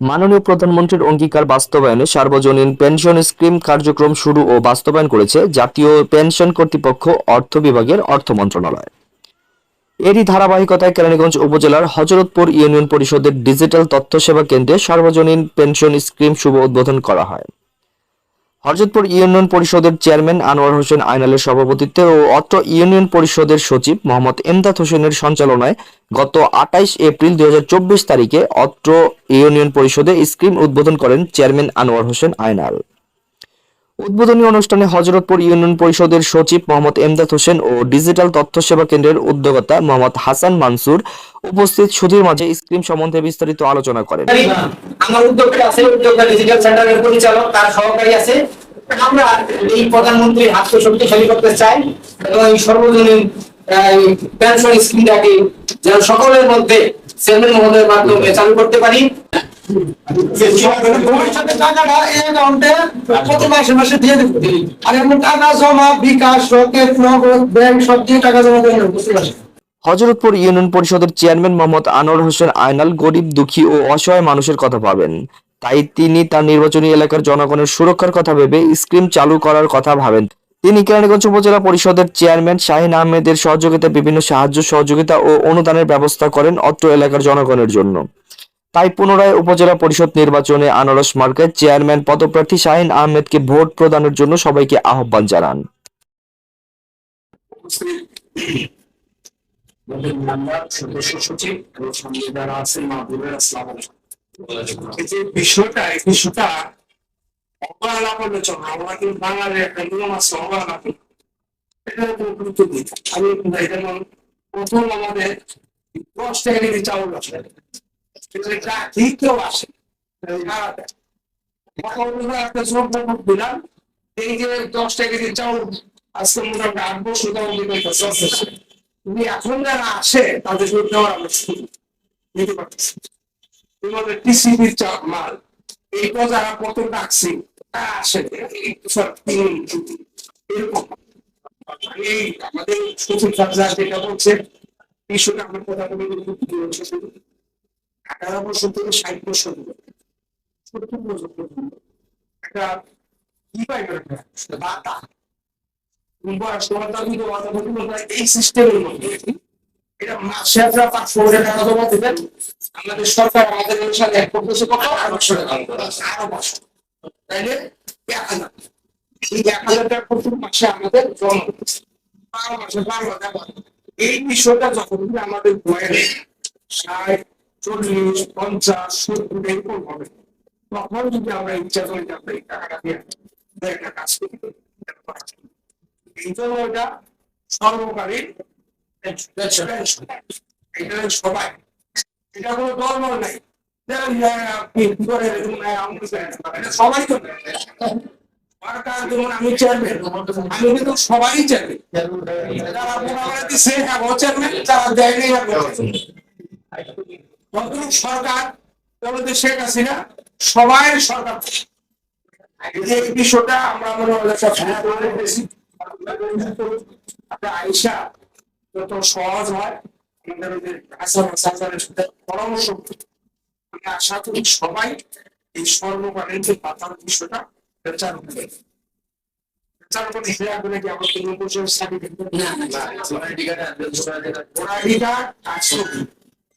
মাননীয় প্রধানমন্ত্রীর অঙ্গীকার বাস্তবায়নে সার্বজনীন পেনশন স্কিম কার্যক্রম শুরু ও বাস্তবায়ন করেছে জাতীয় পেনশন কর্তৃপক্ষ অর্থ বিভাগের অর্থ মন্ত্রণালয়। এরই ধারাবাহিকতায় কেরানীগঞ্জ উপজেলার হজরতপুর ইউনিয়ন পরিষদের ডিজিটাল তথ্য সেবা কেন্দ্রে সার্বজনীন পেনশন স্কিম শুভ উদ্বোধন করা হয়। হরজতপুর ইউনিয়ন পরিষদের চেয়ারম্যান আনোয়ার হোসেন আইনালের সভাপতিত্বে ও অত্র ইউনিয়ন পরিষদের সচিব মোহাম্মদ এমদাদ হোসেনের সঞ্চালনায় গত আটাইশ এপ্রিল দুই হাজার চব্বিশ তারিখে অত্র ইউনিয়ন পরিষদে স্ক্রিম উদ্বোধন করেন চেয়ারম্যান আনোয়ার হোসেন আইনাল। উদ্বোধনী অনুষ্ঠানে হজরতপুর ইউনিয়ন পরিষদের সচিব মোহাম্মদ এমদাদ হোসেন ও ডিজিটাল তথ্য সেবা কেন্দ্রের উদ্যোক্তা মোহাম্মদ হাসান মানসুর উপস্থিত। সুধীর মাঝে স্কিম সম্বন্ধে বিস্তারিত আলোচনা করেন। আমার আছে, উদ্যোক্তা ডিজিটাল সেন্টারের পরিচালক, তার সহকারী আছে। আমরা এই প্রধানমন্ত্রীর হাতকে শক্তিশালী করতে চাই এবং এই সর্বজনীন পেনশন স্কিমটাকে যেন সকলের মধ্যে চেয়ারম্যান মহোদয়ের মাধ্যমে চালু করতে পারি। হজরতপুর ইউনিয়ন পরিষদের চেয়ারম্যান মোহাম্মদ আনোয়ার হোসেন আয়নাল গরিব, দুঃখী ও অসহায় মানুষের কথা ভাবেন। তাই তিনি তার নির্বাচনী এলাকার জনগণের সুরক্ষার কথা ভেবে স্কিম চালু করার কথা ভাবেন। তিনি কেরানীগঞ্জ উপজেলা পরিষদের চেয়ারম্যান শাহিন আহমেদের সহযোগিতায় বিভিন্ন সাহায্য, সহযোগিতা ও অনুদানের ব্যবস্থা করেন অত্র এলাকার জনগণের জন্য। তাই পুনরায় উপজেলা পরিষদ নির্বাচনে আনারস মার্কেট চেয়ারম্যান পদপ্রার্থী শাহিন আহমেদকে ভোট প্রদানের জন্য সবাইকে আহ্বান জানান। আছে প্রথম আমাদের দশ টাকা চাউল আসে কেউ আসে একটা জোর প্রকল্প দিলাম এই যে দশ কেজি চাউল আজকে মোটামুটি আট বছর তুমি এখন যারা আসে তাদের বিরুদ্ধে আমরা শুনি নিতে পারতেছি এরকম এই আমাদের সচিব যেটা বলছে, এই আমার কথা বলে আঠারো বছর থেকে ষাট বছর সত্তর বছর পর্যন্ত একটা কি বাতা। এই মাসে আমাদের তাইলে এই এক হাজার টাকা মাসে আমাদের বারো মাসে, বারো হাজার। এই বিষয়টা যখন আমাদের ষাট চল্লিশ পঞ্চাশ সত্তর এরকম হবে তখন যদি আমরা ইচ্ছা করি যে আমরা এই টাকাটা দিয়ে একটা কাজ করি। এই জন্য এটা সর্বকালীন এটা সবাই এটা কোনো দলমল নাই যেমন, আহ, আপনি কি করে, আহ, আমি জানি না। এটা সবাই তো। সরকার যেমন আমি চেয়ারম্যান আমি কিন্তু সবাই চেয়ারম্যান যারা দিচ্ছে চেয়ারম্যান যারা দেয়নি হ্যাঁ। যতটুকু সরকার আমাদের শেখ হাসিনা সবাই সরকার এই মনে হয় যত সহজ হয় আমাদের হাসান হাসানের সাথে পরামর্শ আমি আশা করি সবাই এই সর্বকালীন যে পাতার বিষয়টা চালু করে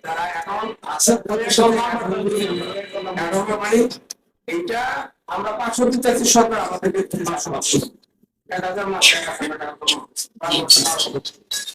তারা অ্যাকাউন্ট আছে মানে এইটা আমরা পাঁচশো চাইছি সরকার আমাদেরকে পাঁচশো পাঁচশো এক হাজার